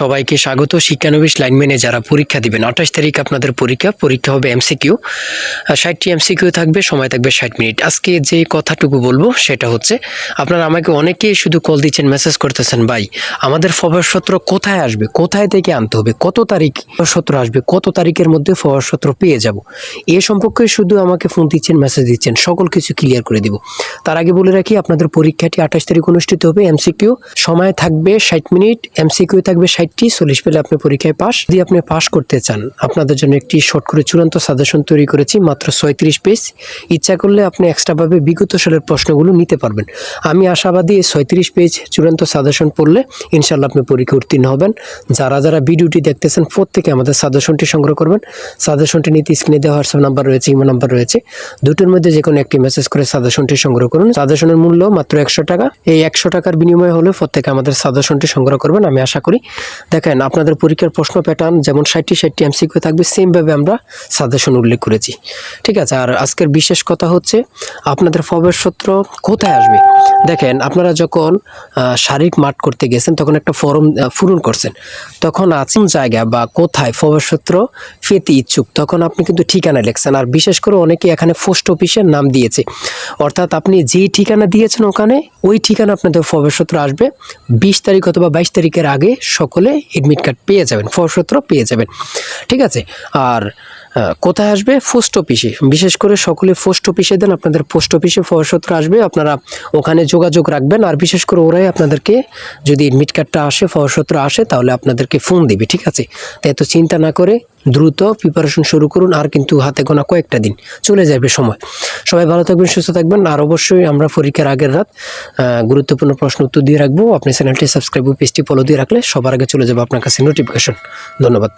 সবাইকে স্বাগত। শিক্ষানবিশ লাইনম্যানে যারা পরীক্ষা দিবেন, আঠাশ তারিখ আপনাদের পরীক্ষা পরীক্ষা হবে এমসিকিউ ষাটটি এমসিকিউ থাকবে, সময় থাকবে ষাট মিনিট। আজকে যে কথাটুকু বলব সেটা হচ্ছে, আপনারা আমাকে অনেকেই শুধু কল দিচ্ছেন মেসেজ করতেছেন, ভাই, আমাদের ফবরসত্র কোথায় আসবে? কোথায় থেকে আনতে হবে? কত তারিখ সত্র আসবে? কত তারিখের মধ্যে ফবরসত্র পেয়ে যাব? এ সম্পর্কে শুধু আমাকে ফোন দিচ্ছেন মেসেজ দিচ্ছেন, সকল কিছু ক্লিয়ার করে দিব। তার আগে বলে রাখি, আপনাদের পরীক্ষাটি আঠাশ তারিখ অনুষ্ঠিত হবে এমসিকিউ সময় থাকবে ষাট মিনিট এমসিকিউ থাকবে ষাটটি, চল্লিশ পেলে আপনি পরীক্ষায় পাস যদি আপনি পাস করতে চান, আপনাদের জন্য একটি শর্ট করে চূড়ান্ত সাজেশন তৈরি করেছি, মাত্র ছয়ত্রিশ পেজ ইচ্ছা করলে আপনি এক্সট্রাভাবে বিগত সালের প্রশ্নগুলো নিতে পারবেন। আমি আশাবাদী এই ছয়ত্রিশ পেজ চূড়ান্ত সাজেশন পড়লে ইনশাল্লাহ আপনি পরীক্ষা উত্তীর্ণ হবেন। যারা যারা ভিডিওটি দেখতেছেন, প্রত্যেকে আমাদের সাজেশনটি সংগ্রহ করবেন। সাজেশনটি নিতে স্ক্রিনে দেওয়া হোয়াটসঅ্যাপ নাম্বার রয়েছে ইমো নাম্বার রয়েছে। দুটোর মধ্যে যে কোনো একটি মেসেজ করে সাজেশনটি সংগ্রহ করুন। সাজেশনের মূল্য মাত্র একশো টাকা। এই একশো টাকার বিনিময়ে হলে প্রত্যেকে আমাদের সাজেশনটি সংগ্রহ করবেন, আমি আশা করি। দেখেন, আপনাদের পরীক্ষার প্রশ্ন প্যাটার্ন যেমন ষাটটি ষাটটি এমসিকিউ থাকবে সেমভাবে আমরা সাজেশন উল্লেখ করেছি। ঠিক আছে? আর আজকের বিশেষ কথা হচ্ছে, আপনাদের সূত্র কোথায় আসবে? দেখেন, আপনারা যখন শারীরিক মাঠ করতে গেছেন, তখন একটা ফর্ম পূরণ করছেন। তখন আছেন জায়গা বা কোথায় সূত্র পেতে ইচ্ছুক, তখন আপনি কিন্তু ঠিকানা লিখছেন। আর বিশেষ করে অনেকে এখানে পোস্ট অফিসের নাম দিয়েছে। অর্থাৎ আপনি যেই ঠিকানা দিয়েছেন ওখানে ওই ঠিকানা আপনাদের ফবসূত্র আসবে। বিশ তারিখ অথবা বাইশ তারিখের আগে সকলে এডমিট কার্ড পেয়ে যাবেন ফবসূত্র পেয়ে যাবেন। ঠিক আছে? আর কোথায় আসবে? পোস্ট অফিসে বিশেষ করে সকলে পোস্ট অফিসে দেন, আপনাদের পোস্ট অফিসে ফবসূত্র আসবে। আপনারা ওখানে যোগাযোগ রাখবেন আর বিশেষ করে ওরাই আপনাদেরকে যদি এডমিট কার্ডটা আসে ফবসূত্র আসে, তাহলে আপনাদেরকে ফোন দিবে, ঠিক আছে? তাই এত চিন্তা না করে দ্রুত প্রিপারেশন শুরু করুন, আর কিন্তু হাতে গোনা কয়েকটা দিন। চলে যাবে সময়। সবাই ভালো থাকবেন, সুস্থ থাকবেন। আর অবশ্যই আমরা পরীক্ষার আগের রাত গুরুত্বপূর্ণ প্রশ্ন উত্তর দিয়ে রাখব। আপনি চ্যানেলটি সাবস্ক্রাইব ও পেজটি ফলো দিয়ে রাখলে সবার আগে চলে যাবে আপনার কাছে নোটিফিকেশন ধন্যবাদ।